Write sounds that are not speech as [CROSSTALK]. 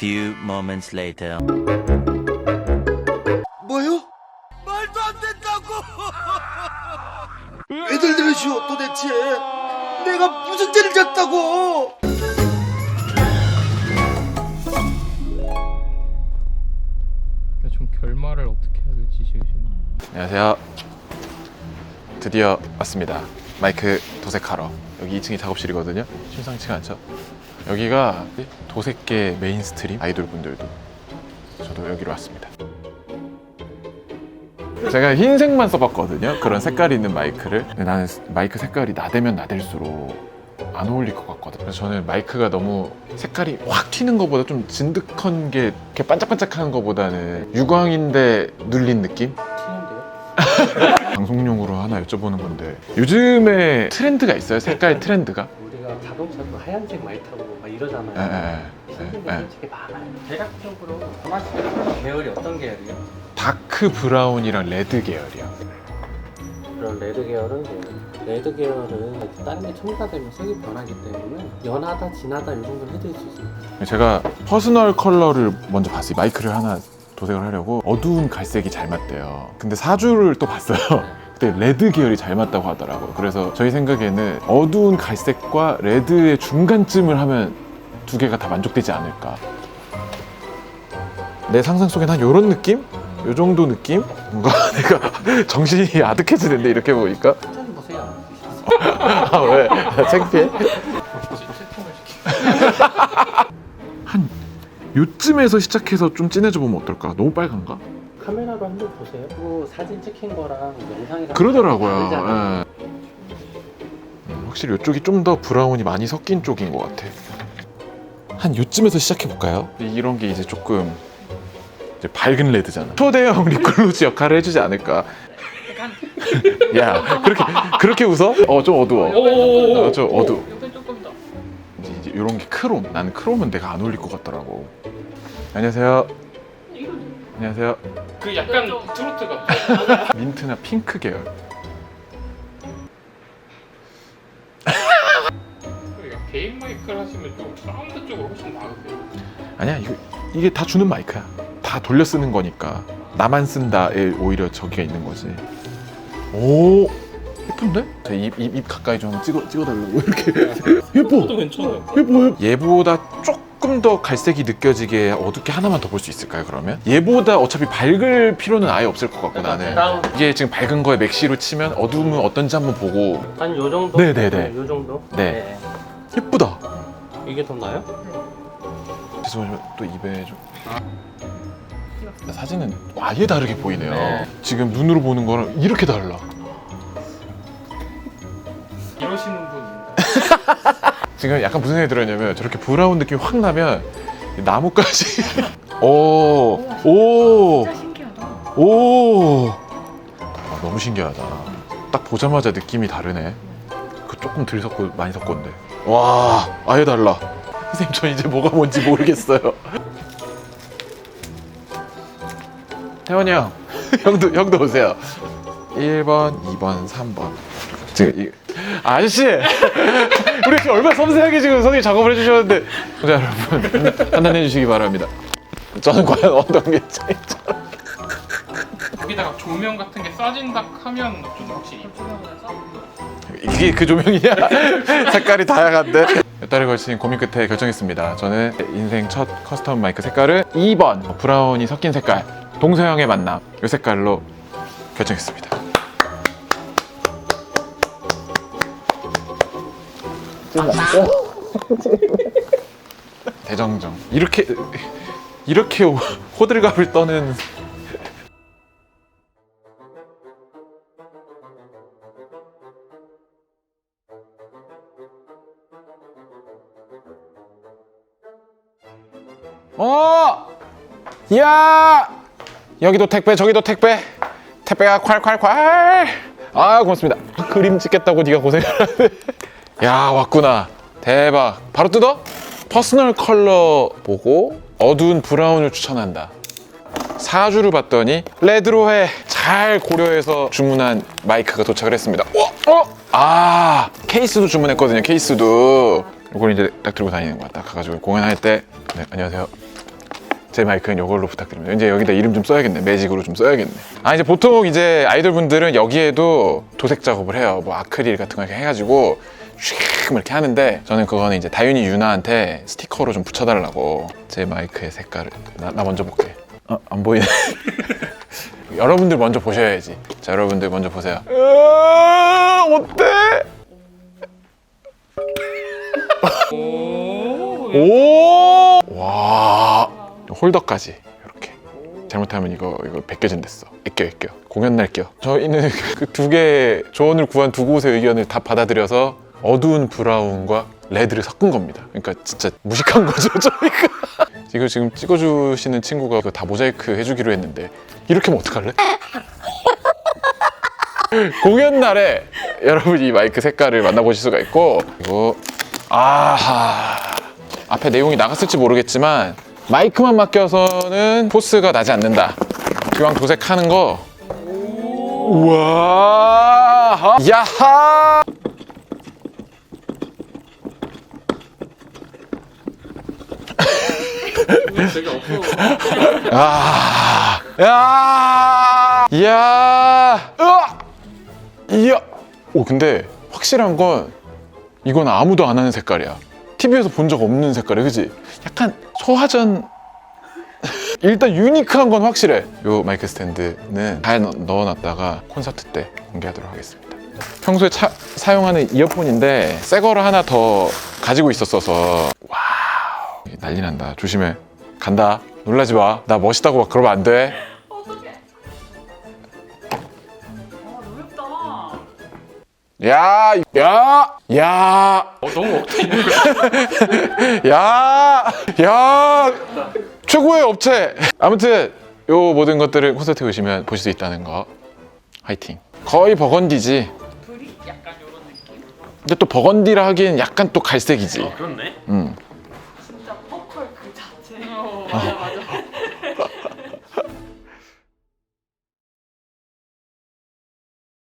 few moments later. 뭐요? 말도 안 된다고! [LAUGHS] 애들 들으시오 도대체 내가 무슨 죄를 졌다고! 좀 결말을 어떻게 해야 될지 지금 안녕하세요. 드디어 왔습니다. 마이크 도색하러. 여기 2층이 작업실이거든요. 심상치가 않죠? 여기가 도색계 메인스트림 아이돌 분들도 저도 여기로 왔습니다. 제가 흰색만 써봤거든요. 그런 색깔이 있는 마이크를. 근데 나는 마이크 색깔이 나대면 나댈수록 안 어울릴 것 같거든요. 그래서 저는 마이크가 너무 색깔이 확 튀는 것보다 좀 진득한 게 이렇게 반짝반짝하는 것보다는 유광인데 눌린 느낌? 튀는데요? [LAUGHS] 방송용으로 하나 여쭤보는 건데 요즘에 트렌드가 있어요? 색깔 트렌드가? 우리가 자동차도 하얀색 많이 타고 막 이러잖아요. 신는 에, 게 에. 솔직히 많아요. 대략적으로 하나씩 계열이 어떤 계열이에요? 다크 브라운이랑 레드 계열이야. 그런 레드 계열은 뭐 레드 계열은 다른 게 첨가되면 색이 변하기 때문에 연하다, 진하다 이 정도는 해드릴 수 있습니다. 제가 퍼스널 컬러를 먼저 봤어요. 마이크를 하나 도색을 하려고 어두운 갈색이 잘 맞대요. 근데 사주를 또 봤어요. [LAUGHS] 그때 레드 계열이 잘 맞다고 하더라고요. 그래서 저희 생각에는 어두운 갈색과 레드의 중간쯤을 하면 두 개가 다 만족되지 않을까. 내 상상 속엔 한 요런 느낌? 요 정도 느낌? 뭔가 [LAUGHS] 내가 정신이 아득해지는데 이렇게 보니까 천천히 보세요. [LAUGHS] 아 왜? 창피해? 요쯤에서 시작해서 좀 진해져 보면 어떨까? 너무 빨간가? 카메라로 한번 보세요. 그 사진 찍힌 거랑 영상이랑 그러더라고요. 다르잖아요. 예. 음, 확실히 이쪽이 좀 더 브라운이 많이 섞인 쪽인 것 같아. 한 요쯤에서 시작해 볼까요? 이런 게 이제 조금 이제 밝은 레드잖아. 초대형 [LAUGHS] 립글로즈 역할을 해주지 않을까? 야 그렇게 그렇게 웃어? 어 좀 어두워. 어, 좀 어두. 이런 게 크롬. 나는 크롬은 내가 안 어울릴 것 같더라고. 안녕하세요. 안녕하세요. 그 약간 트로트 같아. [LAUGHS] 민트나 핑크 계열. 개인 마이크를 하시면 좀 사운드 쪽으로 훨씬 나으세요. 아니야 이거 이게 다 주는 마이크야. 다 돌려 쓰는 거니까 나만 쓴다에 오히려 저기가 있는 거지. 오 예쁜데? 입, 입, 입 가까이 좀 찍어 찍어달라고 이렇게 [LAUGHS] 예뻐. 괜찮아요. 예뻐 예뻐. 얘보다 조금 더 갈색이 느껴지게 어둡게 하나만 더 볼 수 있을까요? 그러면 얘보다 어차피 밝을 필요는 아예 없을 것 같고 나는 다음 이게 지금 밝은 거에 맥시로 치면 어두움은 어떤지 한번 보고 한 요 정도? 네네네. 요 정도? 네. 예쁘다. 이게 더 나요? 죄송하지만 또 입에 좀 사진은 아예 다르게 보이네요. 네. 지금 눈으로 보는 거랑 이렇게 달라. 지금 약간 무슨 생각이 들었냐면 저렇게 브라운 느낌이 확 나면 이 나무까지 [LAUGHS] 오, 오, 진짜 신기하다. 오. 아, 너무 신기하다. 딱 보자마자 느낌이 다르네. 그 조금 덜 섞고 많이 섞었는데. 와, 아예 달라. 선생님 저 이제 뭐가 뭔지 모르겠어요. 태원이 형, [LAUGHS] 형도 형도 오세요. 1번, 2번, 3번. 지금 이 아저씨, [LAUGHS] 우리 지금 얼마나 섬세하게 지금 선생님 작업을 해주셨는데, 자 여러분 판단해 주시기 바랍니다. 저는 과연 어떤 게 차이죠? 여기다가 조명 같은 게 싸진다 하면 좀 확실히 이게 그 조명이냐? [LAUGHS] 색깔이 다양한데 몇 달에 걸친 고민 끝에 결정했습니다 저는 인생 첫 커스텀 마이크 색깔은 2번 브라운이 섞인 색깔 동서양의 만남 이 색깔로 결정했습니다 대정정 이렇게 이렇게 호들갑을 떠는 어! 야! 여기도 택배, 저기도 택배. 택배가 콸콸콸. 아, 고맙습니다. 그림 찍겠다고 네가 고생을 하네. 야, 왔구나. 대박. 바로 뜯어? 퍼스널 컬러 보고 어두운 브라운을 추천한다. 사주를 봤더니 레드로 해. 잘 고려해서 주문한 마이크가 도착을 했습니다. 어? 어? 아, 케이스도 주문했거든요. 케이스도. 이걸 이제 딱 들고 다니는 거야. 딱 가가지고 공연할 때. 네, 안녕하세요. 제 마이크는 이걸로 부탁드립니다. 이제 여기다 이름 좀 써야겠네. 매직으로 좀 써야겠네. 아 이제 보통 이제 아이돌 분들은 여기에도 도색 작업을 해요. 뭐 아크릴 같은 거 이렇게 해가지고 슉 이렇게 하는데 저는 그거는 이제 다윤이 유나한테 스티커로 좀 붙여달라고 제 마이크의 색깔을 나, 나 먼저 볼게. 어, 안 보이네. [LAUGHS] 여러분들 먼저 보셔야지. 자 여러분들 먼저 보세요. 어때? 오! 와 홀더까지 이렇게 잘못하면 이거 이거 벗겨진댔어 애껴 애껴 공연 날 껴. 저희는 [LAUGHS] 그 두 개 조언을 구한 두 곳의 의견을 다 받아들여서 어두운 브라운과 레드를 섞은 겁니다. 그러니까 진짜 무식한 거죠 [LAUGHS] 저희가. 이거 지금 찍어주시는 친구가 다 모자이크 해주기로 했는데 이렇게 하면 어떡할래? [LAUGHS] 공연 날에 여러분 이 마이크 색깔을 만나보실 수가 있고 그리고 아하 앞에 내용이 나갔을지 모르겠지만 마이크만 맡겨서는 포스가 나지 않는다 기왕 도색하는 거 우와 야하 되게 없어. 아, 야, 이야, 으아, 이야. 오, 근데 확실한 건 이건 아무도 안 하는 색깔이야. TV에서 본 적 없는 색깔이야, 그지? 약간 소화전. [LAUGHS] 일단 유니크한 건 확실해. 요 마이크 스탠드는 잘 넣- 넣어놨다가 콘서트 때 공개하도록 하겠습니다. 평소에 차- 사용하는 이어폰인데 새 거를 하나 더 가지고 있었어서 와우 난리 난다. 조심해. 간다. 놀라지 마. 나 멋있다고 막 그러면 안 돼. 어떡해. 아, 어렵다. 야, 야, 야, 어, 너무 억대 있는 거야. 야, 야. 최고의 업체. 아무튼 요 모든 것들을 콘서트 오시면 보실 수 있다는 거. 화이팅. 거의 버건디지. 불이 약간 이런 느낌? 근데 또 버건디라 하기엔 약간 또 갈색이지. 그렇네. 음.